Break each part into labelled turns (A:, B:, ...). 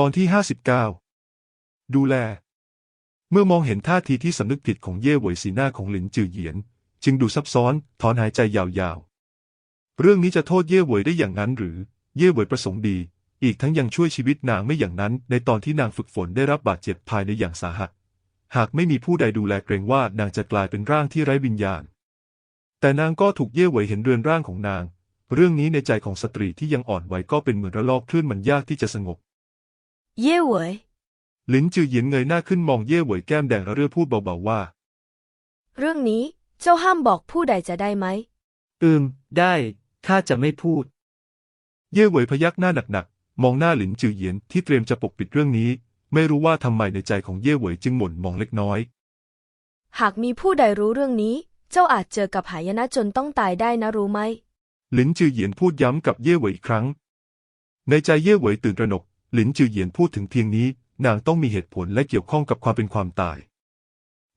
A: ตอนที่ห้าสิบเก้าดูแล เมื่อมองเห็นท่าทีที่สำนึกผิดของเย่หวยสีหน้าของหลินจือเหยียน จึงดูซับซ้อน ถอนหายใจยาวๆ เรื่องนี้จะโทษเย่หวยได้อย่างนั้นหรือ เย่หวยประสงค์ดี อีกทั้งยังช่วยชีวิตนางไม่อย่างนั้น ในตอนที่นางฝึกฝนได้รับบาดเจ็บภายในอย่างสาหัส หากไม่มีผู้ใดดูแลเกรงว่านางจะกลายเป็นร่างที่ไร้วิญญาณ แต่นางก็ถูกเย่หวยเห็นเรือนร่างของนาง เรื่องนี้ในใจของสตรีที่ยังอ่อนไหวก็เป็นเหมือนระลอกคลื่นมันยากที่จะสงบ
B: เย่เหวย
A: หลินจือเหยียนเงยหน้าขึ้นมองเย่เหวยแก้มแดงระเรื่อพูดเบาๆว่า
B: เรื่องนี้เจ้าห้ามบอกผู้ใดจะได้ไหม
C: อืม ได้ข้าจะไม่พูด
A: เย่เหวยพยักหน้าหนักๆมองหน้าหลินจือเหยียนที่เตรียมจะปกปิดเรื่องนี้ ไม่รู้ว่าทำไมในใจของเย่เหวยจึงหม่นมองเล็กน้อย
B: หากมีผู้ใดรู้เรื่องนี้ เจ้าอาจเจอกับหายนะจนต้องตายได้นะรู้ไหม
A: หลินจือเหยียนพูดย้ำกับเย่เหวยอีกครั้ง ในใจเย่เหวยตื่นตระหนก หลินจือเหยียนพูดถึงเพียงนี้ นางต้องมีเหตุผลและเกี่ยวข้องกับความเป็นความตาย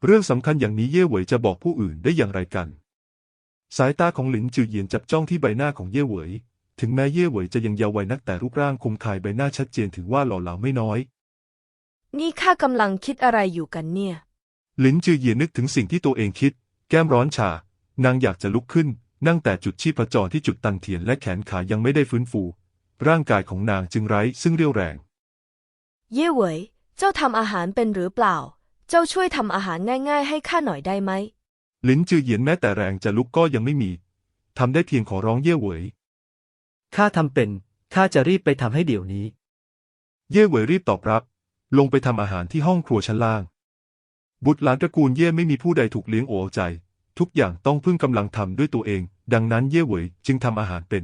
A: เรื่องสำคัญอย่างนี้เย่เหวยจะบอกผู้อื่นได้อย่างไรกัน สายตาของหลินจือเหยียนจับจ้องที่ใบหน้าของเย่เหวย ถึงแม้เย่เหวยจะยังเยาว์วัยนักแต่รูปร่างคมคายใบหน้าชัดเจนถือว่าหล่อเหลาไม่น้อย
B: นี่ข้ากำลังคิดอะไรอยู่กันเนี่ย
A: หลินจือเหยียนนึกถึงสิ่งที่ตัวเองคิด แก้มร้อนชา นางอยากจะลุกขึ้น นั่งแต่จุดชีพจรที่จุดตันเทียนและแขนขายังไม่ได้ฟื้นฟู ร่างกายของนางจึงไร้ซึ่งเรี่ยวแรง
B: เย่เหวย เจ้าทำอาหารเป็นหรือเปล่า เจ้าช่วยทำอาหารง่าย ๆ ให้ข้าหน่อยได้ไหม
A: หลินจือเหยียนแม้แต่แรงจะลุกก็ยังไม่มี ทำได้เพียงขอร้องเย่เหวย
C: ข้าทำเป็น ข้าจะรีบไปทำให้เดี๋ยวนี้
A: เย่เหวยรีบตอบรับ ลงไปทำอาหารที่ห้องครัวชั้นล่าง บุตรหลานตระกูลเย่ไม่มีผู้ใดถูกเลี้ยงโอเอาใจ ทุกอย่างต้องพึ่งกำลังทำด้วยตัวเอง ดังนั้นเย่เหวยจึงทำอาหารเป็น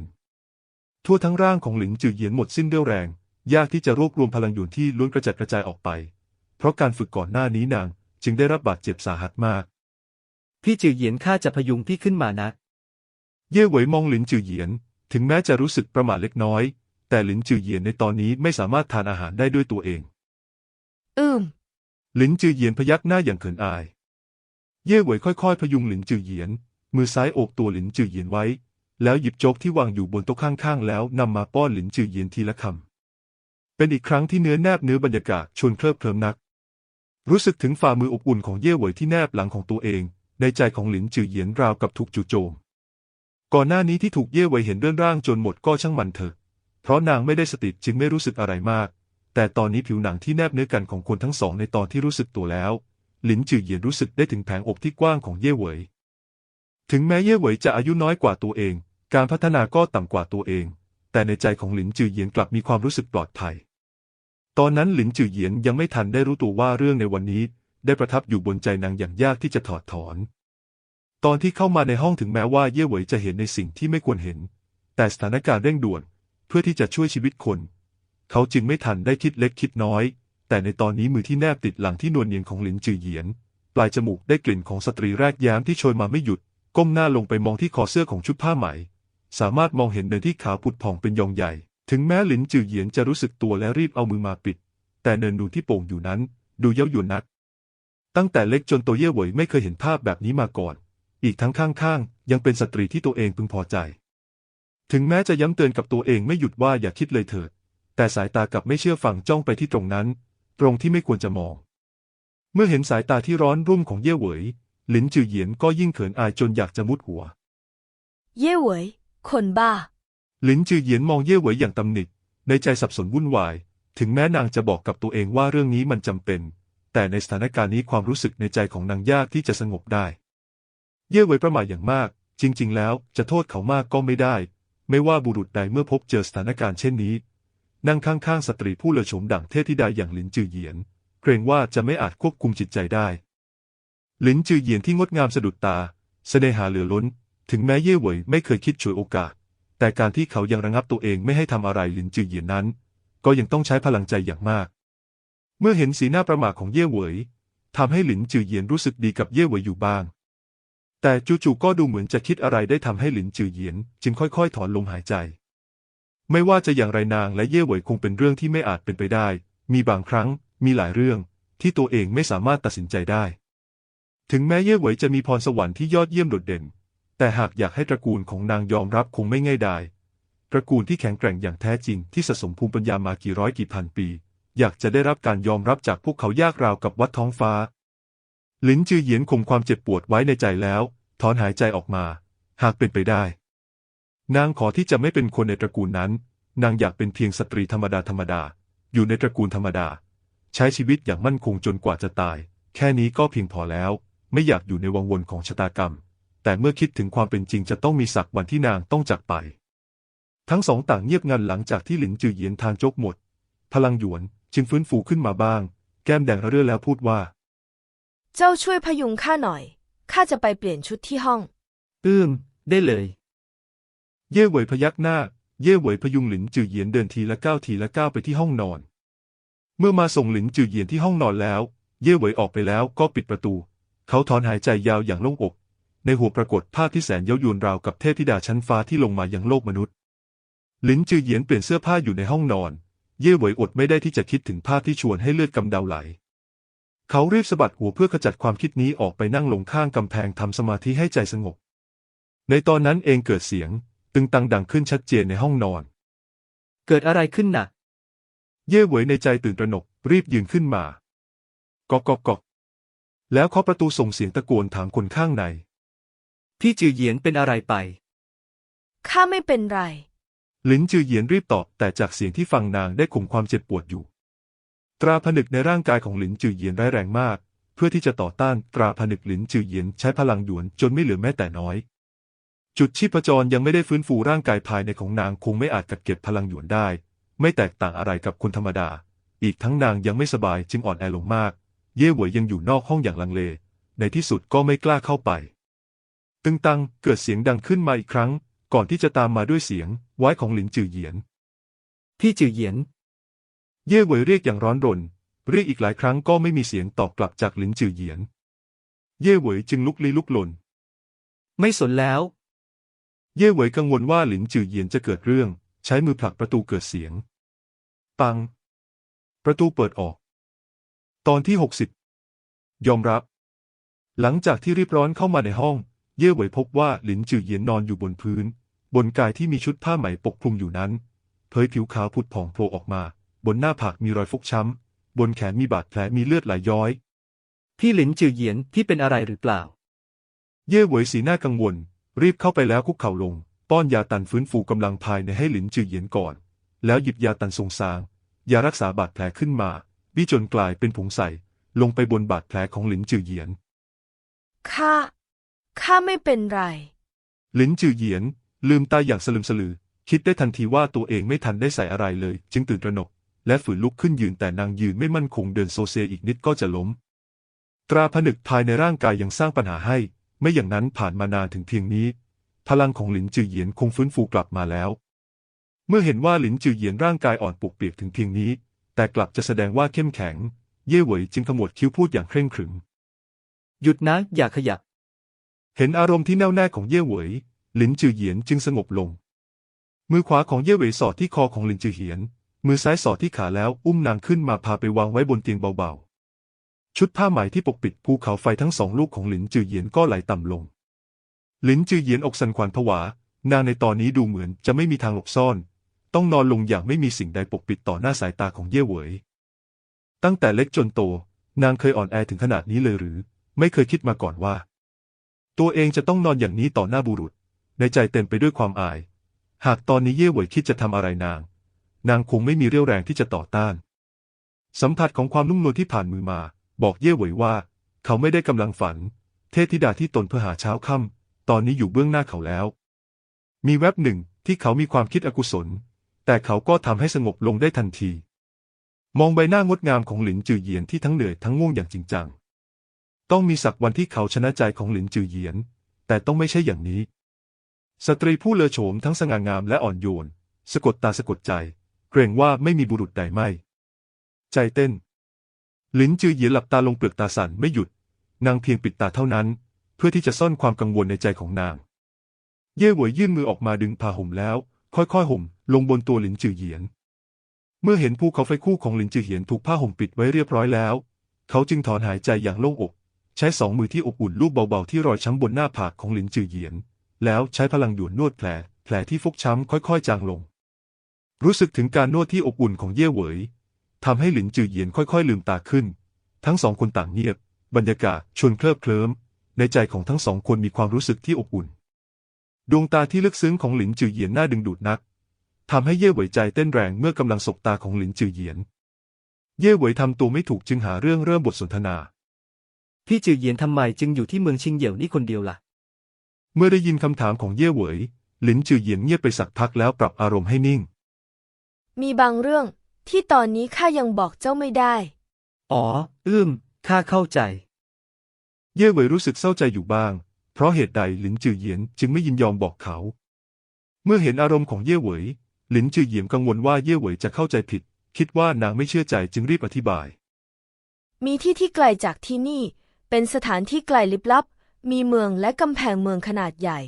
A: ทั่วทั้งร่างของหลินจือเหยียนหมดสิ้นเรี่ยวแรง ยากที่จะรวบรวมพลังหยวนที่ล้วนกระจัดกระจายออกไป เพราะการฝึกก่อนหน้านี้นางจึงได้รับบาดเจ็บสาหัสมาก
C: พี่จือเหยียนข้าจะพยุงพี่ขึ้นมานะ
A: เย่เหวยมองหลินจือเหยียน ถึงแม้จะรู้สึกประหม่าเล็กน้อย แต่หลินจือเหยียนในตอนนี้ไม่สามารถทานอาหารได้ด้วยตัวเอง
B: อืม
A: หลินจือเหยียนพยักหน้าอย่างเขินอาย เย่เหวยค่อยๆ พยุงหลินจือเหยียน มือซ้ายโอบตัวหลินจือเหยียนไว้ แล้วหยิบโจ๊กที่วางอยู่บนโต๊ะข้างๆ แล้วนำมาป้อนหลินจือเยียนทีละคำ เป็นอีกครั้งที่เนื้อแนบเนื้อบรรยากาศชวนเคลิบเคลิ้มนัก รู้สึกถึงฝ่ามืออบอุ่นของเย่เหวยที่แนบหลังของตัวเอง ในใจของหลินจือเยียนราวกับถูกจู่โจม ก่อนหน้านี้ที่ถูกเย่เหวยเห็นเรื่องร่างจนหมดก็ช่างมันเถอะ เพราะนางไม่ได้สติจึงไม่รู้สึกอะไรมาก แต่ตอนนี้ผิวหนังที่แนบเนื้อกันของคนทั้งสองในตอนที่รู้สึกตัวแล้ว หลินจือเยียนรู้สึกได้ถึงแผงอกที่กว้างของเย่เหวย ถึงแม้เย่เหวยจะอายุน้อยกว่าตัวเอง การพัฒนาก็ต่ำกว่าตัวเอง แต่ในใจของหลินจือเหยียนกลับมีความรู้สึกปลอดภัย ตอนนั้นหลินจือเหยียนยังไม่ทันได้รู้ตัวว่าเรื่องในวันนี้ ได้ประทับอยู่บนใจนางอย่างยากที่จะถอดถอน ตอนที่เข้ามาในห้องถึงแม้ว่าเย่เหวยจะเห็นในสิ่งที่ไม่ควรเห็น แต่สถานการณ์เร่งด่วน เพื่อที่จะช่วยชีวิตคน เขาจึงไม่ทันได้คิดเล็กคิดน้อย แต่ในตอนนี้มือที่แนบติดหลังที่นวลเนียนของหลินจือเหยียน ปลายจมูกได้กลิ่นของสตรีแรกแย้มที่โชยมาไม่หยุด ก้มหน้าลงไปมองที่คอเสื้อของชุดผ้าไหม สามารถมองเห็นเนินที่ขาวผุดผ่องเป็นยองใหญ่ ถึงแม้หลินจือเหยียนจะรู้สึกตัวและรีบเอามือมาปิด แต่เนินดูที่โป่งอยู่นั้น ดูเย้ายวนนัก ตั้งแต่เล็กจนโตเย่เหวยไม่เคยเห็นภาพแบบนี้มาก่อน อีกทั้งข้างๆ ยังเป็นสตรีที่ตัวเองพึงพอใจ ถึงแม้จะย้ำเตือนกับตัวเองไม่หยุดว่าอย่าคิดเลยเถิด แต่สายตากลับไม่เชื่อฟังจ้องไปที่ตรงนั้น ตรงที่ไม่ควรจะมอง เมื่อเห็นสายตาที่ร้อนรุ่มของเย่เหวยหลินจือเหยียนก็ยิ่งเขินอายจนอยากจะมุดหัว
B: เย่เหวย คนบ้า
A: หลินจือเหยียนมองเย่เหวยอย่างตำหนิในใจสับสนวุ่นวาย ถึงแม้นางจะบอกกับตัวเองว่าเรื่องนี้มันจำเป็น แต่ในสถานการณ์นี้ความรู้สึกในใจของนางยากที่จะสงบได้ เย่เหวยประมาทอย่างมาก จริง ๆ แล้วจะโทษเขามากก็ไม่ได้ ไม่ว่าบุรุษใดเมื่อพบเจอสถานการณ์เช่นนี้นั่งข้างๆสตรีผู้เลอโฉมดั่งเทพธิดาอย่างหลินจือเหยียน เกรงว่าจะไม่อาจควบคุมจิตใจได้ หลินจือเหยียนที่งดงามสะดุดตาเสน่หาเหลือล้น ถึงแม้เย่เหวยไม่เคยคิดฉวยโอกาส แต่การที่เขายังระงับตัวเองไม่ให้ทำอะไรหลินจือเหยียนนั้น ก็ยังต้องใช้พลังใจอย่างมาก เมื่อเห็นสีหน้าประหม่าของเย่เหวยทำให้หลินจือเหยียนรู้สึกดีกับเย่เหวยอยู่บ้าง แต่จู่ๆก็ดูเหมือนจะคิดอะไรได้ทำให้หลินจือเหยียน จึงค่อยๆ ถอนลมหายใจ ไม่ว่าจะอย่างไรนางและเย่เหวยคงเป็นเรื่องที่ไม่อาจเป็นไปได้ มีบางครั้ง มีหลายเรื่องที่ตัวเองไม่สามารถตัดสินใจได้ ถึงแม้เย่เหวยจะมีพรสวรรค์ที่ยอดเยี่ยมโดดเด่น แต่หากอยากให้ตระกูลของนางยอมรับคงไม่ง่ายดาย ตระกูลที่แข็งแกร่งอย่างแท้จริงที่สะสมภูมิปัญญามากี่ร้อยกี่พันปี อยากจะได้รับการยอมรับจากพวกเขายากราวกับวัดท้องฟ้า หลินจือเหยียนข่มความเจ็บปวดไว้ในใจแล้ว ถอนหายใจออกมา หากเป็นไปได้ นางขอที่จะไม่เป็นคนในตระกูลนั้น นางอยากเป็นเพียงสตรีธรรมดาธรรมดา อยู่ในตระกูลธรรมดา ใช้ชีวิตอย่างมั่นคงจนกว่าจะตาย แค่นี้ก็เพียงพอแล้ว ไม่อยากอยู่ในวังวนของชะตากรรม แต่เมื่อคิดถึงความเป็นจริงจะต้องมีสักวันที่นางต้องจากไป ทั้งสองต่างเงียบงันหลังจากที่หลินจือเหยียนทานโจกหมด พลังหยวนจึงฟื้นฟูขึ้นมาบ้าง แก้มแดงระเรื่อแล้วพูดว่า
B: เจ้าช่วยพยุงข้าหน่อย ข้าจะไปเปลี่ยนชุดที่ห้อง
C: อืม ได้เลย
A: เย่เหวยพยักหน้า เย่เหวยพยุงหลินจือเหยียนเดินทีละก้าวทีละก้าวไปที่ห้องนอน เมื่อมาส่งหลินจือเหยียนที่ห้องนอนแล้ว เย่เหวยออกไปแล้วก็ปิดประตู เขาถอนหายใจยาวอย่างโล่งอก ในหัวปรากฏภาพที่แสนเย้ายวนราวกับเทพธิดาชั้นฟ้าที่ลงมายังโลกมนุษย์หลินจือเหยียนเปลี่ยนเสื้อผ้าอยู่ในห้องนอน เย่เหวยอดไม่ได้ที่จะคิดถึงภาพที่ชวนให้เลือดกำเดาไหล เขารีบสะบัดหัวเพื่อขจัดความคิดนี้ออกไปนั่งลงข้างกำแพงทำสมาธิให้ใจสงบ ในตอนนั้นเองเกิดเสียง ตึงตังดังขึ้นชัดเจนในห้องนอน
C: เกิดอะไรขึ้นน่ะ
A: เย่เหวยในใจตื่นตระหนก รีบยืนขึ้นมา กอกกอกกอกแล้วเคาะประตูส่งเสียงตะโกนถามคนข้างใน
C: พี่จือเหยียนเป็นอะไรไป
B: ข้าไม่เป็นไร
A: ลินจือเหยียนรีบตอบ แต่จากเสียงที่ฟังนางได้ข่มความเจ็บปวดอยู่ ตราผนึกในร่างกายของหลินจือเหยียนร้ายแรงมาก เพื่อที่จะต่อต้านตราผนึกหลินจือเหยียนใช้พลังหยวนจนไม่เหลือแม้แต่น้อย จุดชีพจรยังไม่ได้ฟื้นฟูร่างกายภายในของนางคงไม่อาจกัดเก็บพลังหยวนได้ ไม่แตกต่างอะไรกับคนธรรมดา อีกทั้งนางยังไม่สบายจึงอ่อนแอลงมาก เย่เหวยยังอยู่นอกห้องอย่างลังเล ในที่สุดก็ไม่กล้าเข้าไป ตึงตัง เกิดเสียงดังขึ้นมาอีกครั้ง ก่อนที่จะตามมาด้วยเสียงไว้ของหลินจือเหยียน
C: พี่จือเหยียน
A: เย่เหวยเรียกอย่างร้อนรน เรียกอีกหลายครั้งก็ไม่มีเสียงตอบกลับจากหลินจือเหยียน เย่เหวยจึงลุกลี้ลุกลน
C: ไม่สนแล้ว
A: เย่เหวยกังวลว่าหลินจือเหยียนจะเกิดเรื่อง ใช้มือผลักประตูเกิดเสียง ปัง ประตูเปิดออก ตอนที่หกสิบยอมรับ หลังจากที่รีบร้อนเข้ามาในห้อง เย่เหวยพบว่าหลินจือเหยียนนอนอยู่บนพื้น บนกายที่มีชุดผ้าไหมปกคลุมอยู่นั้น เผยผิวขาวผุดผ่องโผล่ออกมา บนหน้าผากมีรอยฟกช้ำ บนแขนมีบาดแผลมีเลือดไหลย้อย
C: พี่หลินจือเหยียนพี่เป็นอะไรหรือเปล่า
A: เย่เหวยสีหน้ากังวล รีบเข้าไปแล้วคุกเข่าลง ป้อนยาตันฟื้นฟูกำลังภายในให้หลินจือเหยียนก่อน แล้วหยิบยาตันทรงซางยารักษาบาดแผลขึ้นมาวิจนกลายเป็นผงใสลงไปบนบาดแผลของหลินจือเหยียน
B: ข้า ข้าไม่เป็นไร
A: หลินจือเหยียน ลืมตาอย่างสลึมสลือ คิดได้ทันทีว่าตัวเองไม่ทันได้ใส่อะไรเลย จึงตื่นตระหนก และฝืนลุกขึ้นยืนแต่นางยืนไม่มั่นคงเดินโซเซอีกนิดก็จะล้ม ตราผนึกภายในร่างกายยังสร้างปัญหาให้ ไม่อย่างนั้นผ่านมานานถึงเพียงนี้ พลังของหลินจือเหยียนคงฟื้นฟูกลับมาแล้ว เมื่อเห็นว่าหลินจือเหยียนร่างกายอ่อนปุกเปียกถึงเพียงนี้ แต่กลับจะแสดงว่าเข้มแข็ง เย่เหวยจึงขมวดคิ้วพูดอย่างเคร่งขรึม
C: หยุดนะอย่าขยับ
A: เห็นอารมณ์ที่แน่วแน่ของเย่เหวยหลินจือเหยียนจึงสงบลง มือขวาของเย่เหวยสอดที่คอของหลินจือเหยียน มือซ้ายสอดที่ขาแล้วอุ้มนางขึ้นมาพาไปวางไว้บนเตียงเบาๆ ชุดผ้าไหมที่ปกปิดภูเขาไฟทั้งสองลูกของหลินจือเหยียนก็ไหลต่ำลง หลินจือเหยียนอกสั่นขวัญผวา นางในตอนนี้ดูเหมือนจะไม่มีทางหลบซ่อน ต้องนอนลงอย่างไม่มีสิ่งใดปกปิดต่อหน้าสายตาของเย่เหวยตั้งแต่เล็กจนโต นางเคยอ่อนแอถึงขนาดนี้เลยหรือ ไม่เคยคิดมาก่อนว่า ตัวเองจะต้องนอนอย่างนี้ต่อหน้าบุรุษ ในใจเต็มไปด้วยความอาย หากตอนนี้เย่หวยคิดจะทำอะไรนาง นางคงไม่มีเรี่ยวแรงที่จะต่อต้าน สัมผัสของความนุ่มนวลที่ผ่านมือมา บอกเย่หวยว่า เขาไม่ได้กำลังฝัน เทพธิดาที่ตนเพื่อหาเช้าค่ำตอนนี้อยู่เบื้องหน้าเขาแล้ว มีแวบหนึ่งที่เขามีความคิดอกุศล แต่เขาก็ทำให้สงบลงได้ทันที มองใบหน้างดงามของหลินจือเยียนที่ทั้งเหนื่อยทั้งง่วงอย่างจริงจัง ต้องมีสักวันที่เขาชนะใจของหลินจือเหยียน แต่ต้องไม่ใช่อย่างนี้ สตรีผู้เลอโฉมทั้งสง่างามและอ่อนโยน สะกดตาสะกดใจ เกรงว่าไม่มีบุรุษใดไม่ ใจเต้น หลินจือเหยียนหลับตาลงเปลือกตาสั่นไม่หยุด นางเพียงปิดตาเท่านั้น เพื่อที่จะซ่อนความกังวลในใจของนาง เย่หวยยื่นมือออกมาดึงผ้าห่มแล้ว ค่อยๆห่ม ลงบนตัวหลินจือเหยียน เมื่อเห็นภูเขาไฟคู่ของหลินจือเหยียนถูกผ้าห่มปิดไว้เรียบร้อยแล้ว เขาจึงถอนหายใจอย่างโล่งอก ใช้สองมือที่อบอุ่นลูบเบาๆที่รอยช้ำบนหน้าผากของหลินจือเหยียน แล้วใช้พลังหยวนนวดแผล แผลที่ฟกช้ำค่อยๆ จางลง รู้สึกถึงการนวดที่อบอุ่นของเย่เหวยทำให้หลินจือเหยียนค่อยๆ ลืมตาขึ้น ทั้งสองคนต่างเงียบ บรรยากาศชวนเคลิบเคลิ้ม ในใจของทั้งสองคนมีความรู้สึกที่อบอุ่น ดวงตาที่ลึกซึ้งของหลินจือเหยียนน่าดึงดูดนักทำให้เย่เหวยใจเต้นแรงเมื่อกำลังสบตาของหลินจือเหยียน เย่เหวยทำตัวไม่ถูกจึงหาเรื่องเริ่มบทสนทนา
C: พี่จือเหยียนทำไมจึงอยู่ที่เมืองชิงเหยี่ยวนี่คนเดียวล่ะ
A: เมื่อได้ยินคำถามของเย่เหวยหลินจือเหยียนเงียบไปสักพักแล้วปรับอารมณ์ให้นิ่ง
B: มีบางเรื่องที่ตอนนี้ข้ายังบอกเจ้าไม่ได้
C: อ๋อ อื้มข้าเข้าใจ
A: เย่เหวยรู้สึกเศร้าใจอยู่บ้าง เพราะเหตุใดหลินจือเหยียนจึงไม่ยินยอมบอกเขา เมื่อเห็นอารมณ์ของเย่เหวยหลินจือเหยียนกังวลว่าเย่เหวยจะเข้าใจผิด คิดว่านางไม่เชื่อใจจึงรีบอธิบาย
B: มีที่ที่ไกลจากที่นี่ เป็นสถานที่ไกลลิบลับ มีเมืองและกำแพงเมืองขนาดใหญ่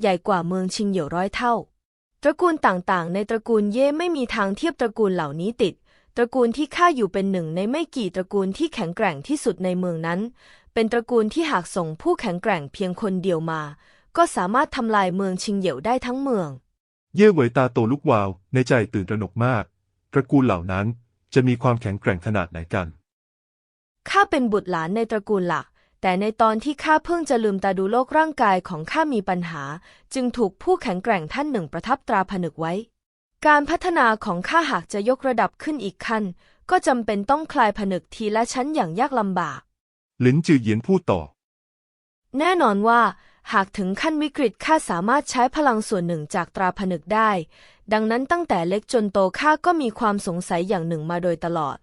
B: ใหญ่กว่าเมืองชิงเหยี่ยวร้อยเท่า ตระกูลต่างๆ ในตระกูลเย่ไม่มีทางเทียบตระกูลเหล่านี้ติด ตระกูลที่ข้าอยู่เป็นหนึ่งในไม่กี่ตระกูลที่แข็งแกร่งที่สุดในเมืองนั้น เป็นตระกูลที่หากส่งผู้แข็งแกร่งเพียงคนเดียวมา ก็สามารถทำลายเมืองชิงเหยี่ยวได้ทั้งเมือง
A: เย่เหวยตาโตลุกวาว ในใจตื่นตระหนกมาก ตระกูลเหล่านั้นจะมีความแข็งแกร่งขนาดไหนกัน
B: ข้าเป็นบุตรหลานในตระกูลหลัก แต่ในตอนที่ข้าเพิ่งจะลืมตาดูโลกร่างกายของข้ามีปัญหา จึงถูกผู้แข็งแกร่งท่านหนึ่งประทับตราผนึกไว้ การพัฒนาของข้าหากจะยกระดับขึ้นอีกขั้น ก็จำเป็นต้องคลายผนึกทีละชั้นอย่างยากลำบาก
A: หลินจือเหยียนพูดต่อ
B: แน่นอนว่า หากถึงขั้นวิกฤตข้าสามารถใช้พลังส่วนหนึ่งจากตราผนึกได้ ดังนั้นตั้งแต่เล็กจนโตข้าก็มีความสงสัยอย่างหนึ่งมาโดยตลอด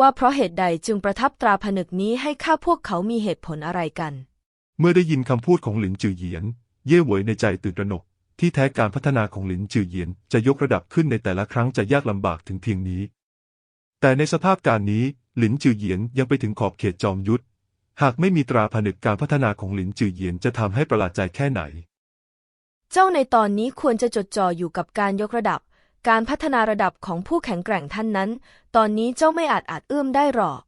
B: ว่าเพราะเหตุใดจึงประทับตราผนึกนี้ให้ข้าพวกเขามีเหตุผลอะไรกัน
A: เมื่อได้ยินคำพูดของหลินจือเหยียน เย่เหวยในใจตื่นตระหนก ที่แท้การพัฒนาของหลินจือเหยียนจะยกระดับขึ้นในแต่ละครั้งจะยากลำบากถึงเพียงนี้ แต่ในสภาพการนี้หลินจือเหยียนยังไปถึงขอบเขตจอมยุทธหากไม่มีตราผนึกการพัฒนาของหลินจือเหยียนจะทำให้ประหลาดใจแค่ไหน
B: เจ้าในตอนนี้ควรจะจดจ่ออยู่กับการยกระดับ การพัฒนาระดับของผู้แข็งแกร่งท่านนั้น ตอนนี้เจ้าไม่อาจอาจเอื้อมได้หรอก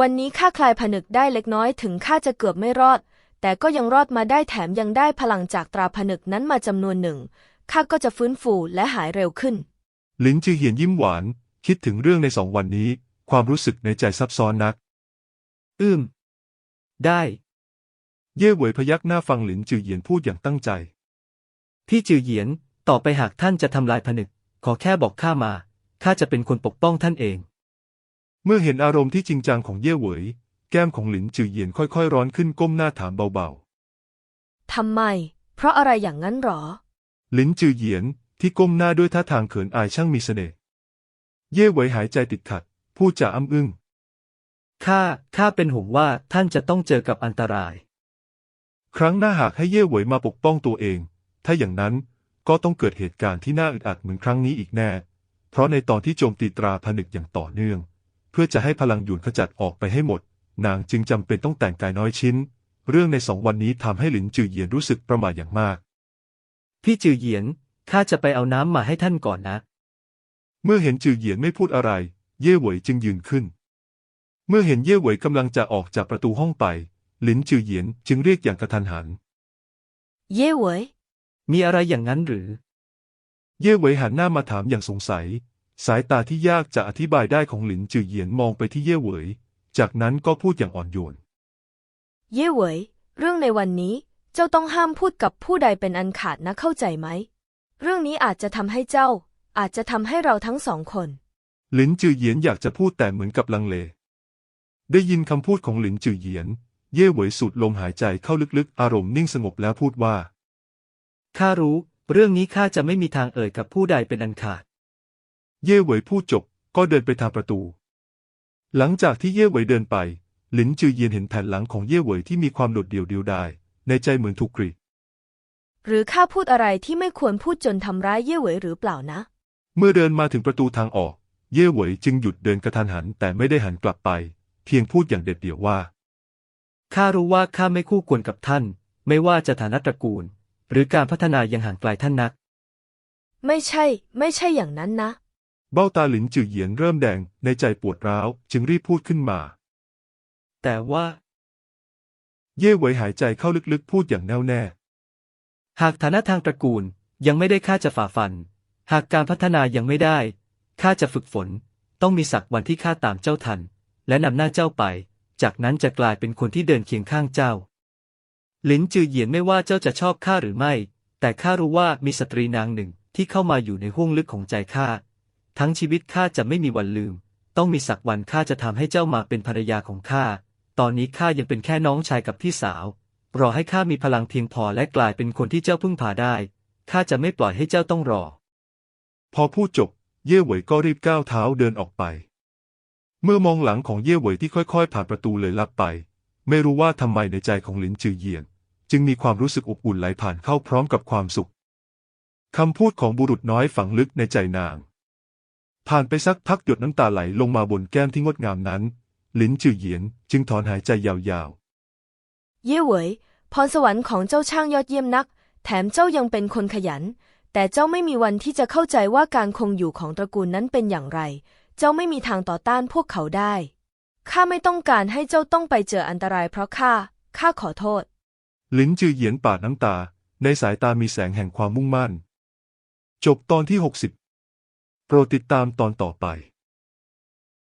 B: วันนี้ข้าคลายผนึกได้เล็กน้อยถึงข้าจะเกือบไม่รอด แต่ก็ยังรอดมาได้แถมยังได้พลังจากตราผนึกนั้นมาจำนวนหนึ่ง ข้าก็จะฟื้นฟูและหายเร็วขึ้น
A: หลินจือเหยียนยิ้มหวาน คิดถึงเรื่องในสองวันนี้ ความรู้สึกในใจซับซ้อนนัก
C: อื้มได้
A: เย่เหวยพยักหน้าฟังหลินจือเหยียนพูดอย่างตั้งใจ
C: พี่จือเหยียน ต่อไปหากท่านจะทำลายผนึก ขอแค่บอกข้ามา ข้าจะเป็นคนปกป้องท่านเอง
A: เมื่อเห็นอารมณ์ที่จริงจังของเย่เหวยแก้มของหลินจือเหยียนค่อยๆร้อนขึ้นก้มหน้าถามเบา
B: ทำไม เพราะอะไรอย่างนั้นหรอ
A: ๆ หลินจือเหยียนที่ก้มหน้าด้วยท่าทางเขินอายช่างมีเสน่ห์เย่เหวยหายใจติดขัด พูดจาอ้ำอึ้ง
C: ข้า ข้าเป็นห่วงว่าท่านจะต้องเจอกับอันตราย
A: ครั้งหน้าหากให้เย่เหวยมาปกป้องตัวเอง ถ้าอย่างนั้น ก็ต้องเกิดเหตุการณ์ที่น่าอึดอัดเหมือนครั้งนี้อีกแน่ เพราะในตอนที่โจมตีตราผนึกอย่างต่อเนื่อง เพื่อจะให้พลังหยุนขจัดออกไปให้หมด นางจึงจำเป็นต้องแต่งกายน้อยชิ้น เรื่องในสองวันนี้ทำให้หลินจือเหยียนรู้สึกประหม่าอย่างมาก
C: พี่จือเหยียนข้าจะไปเอาน้ำมาให้ท่านก่อนนะ
A: เมื่อเห็นจือเหยียนไม่พูดอะไร เย่เหวยจึงยืนขึ้น เมื่อเห็นเย่เหวยกำลังจะออกจากประตูห้องไป หลินจือเหยียนจึงเรียกอย่างกระทันหัน
B: เย่เหวย
C: มีอะไรอย่างนั้นหรือ
A: เย่เหวยหันหน้ามาถามอย่างสงสัย สายตาที่ยากจะอธิบายได้ของหลินจือเหยียนมองไปที่เย่เหวย จากนั้นก็พูดอย่างอ่อนโยน
B: เย่เหวยเรื่องในวันนี้เจ้าต้องห้ามพูดกับผู้ใดเป็นอันขาดนะเข้าใจไหม เรื่องนี้อาจจะทำให้เจ้า อาจจะทำให้เราทั้งสองคน
A: หลินจือเหยียนอยากจะพูดแต่เหมือนกับลังเล ได้ยินคำพูดของหลินจือเหยียน เย่เหวยสูดลมหายใจเข้าลึกๆ อารมณ์นิ่งสงบแล้วพูดว่า
C: ข้ารู้ เรื่องนี้ข้าจะไม่มีทางเอ่ยกับผู้ใดเป็นอันขาด
A: เย่เหวยพูดจบก็เดินไปทางประตู หลังจากที่เย่เหวยเดินไป หลินจือเยียนเห็นแผ่นหลังของเย่เหวยที่มีความโดดเดี่ยวเดียวดายในใจเหมือนถูกกรีด
B: หรือข้าพูดอะไรที่ไม่ควรพูดจนทำร้ายเย่เหวยหรือเปล่านะ
A: เมื่อเดินมาถึงประตูทางออก เย่เหวยจึงหยุดเดินกระทันหัน แต่ไม่ได้หันกลับไป เพียงพูดอย่างเด็ดเดี่ยวว่า
C: ข้ารู้ว่าข้าไม่คู่ควรกับท่าน ไม่ว่าจะฐานะตระกูล หรือการพัฒนายังห่างไกลท่านนัก
B: ไม่ใช่ ไม่ใช่อย่างนั้นนะ
A: เบ้าตาหลินจือเหยียนเริ่มแดงในใจปวดร้าว จึงรีบพูดขึ้นมา
C: แต่ว่า
A: เย่เหวยหายใจเข้าลึกๆ พูดอย่างแน่วแน่
C: หากฐานะทางตระกูลยังไม่ได้ข้าจะฝ่าฟัน หากการพัฒนายังไม่ได้ข้าจะฝึกฝน ต้องมีสักวันที่ข้าตามเจ้าทัน และนำหน้าเจ้าไป จากนั้นจะกลายเป็นคนที่เดินเคียงข้างเจ้าห ลินจือเหยียนไม่ว่าเจ้าจะชอบข้าหรือไม่ แต่ข้ารู้ว่ามีสตรีนางหนึ่งที่เข้ามาอยู่ในห้วงลึกของใจข้า ทั้งชีวิตข้าจะไม่มีวันลืม ต้องมีสักวันข้าจะทำให้เจ้ามาเป็นภรรยาของข้า ตอนนี้ข้ายังเป็นแค่น้องชายกับพี่สาว รอให้ข้ามีพลังเพียงพอและกลายเป็นคนที่เจ้าพึ่งพาได้ ข้าจะไม่ปล่อยให้เจ้าต้องรอ
A: พอพูดจบ เย่เหวยก็รีบก้าวเท้าเดินออกไป เมื่อมองหลังของเย่เหวยที่ค่อยๆ ผ่านประตูเลยลับไป ไม่รู้ว่าทำไมในใจของหลินจือเยียน จึงมีความรู้สึกอบอุ่นไหลผ่านเข้าพร้อมกับความสุขคำพูดของบุรุษน้อยฝังลึกในใจนาง ผ่านไปสักพักหยดน้ำตาไหลลงมาบนแก้มที่งดงามนั้น ลินจือเหยียนจึงถอนหายใจยาวๆ
B: เย่เหวยพรสวรรค์ของเจ้าช่างยอดเยี่ยมนัก แถมเจ้ายังเป็นคนขยัน แต่เจ้าไม่มีวันที่จะเข้าใจว่าการคงอยู่ของตระกูลนั้นเป็นอย่างไร เจ้าไม่มีทางต่อต้านพวกเขาได้ข้าไม่ต้องการให้เจ้าต้องไปเจออันตรายเพราะข้าข้าขอโทษ
A: ลินจือเยียนปาดน้ำตา ในสายตามีแสงแห่งความมุ่งมั่น จบตอนที่ 60 โปรดติดตามตอนต่อไป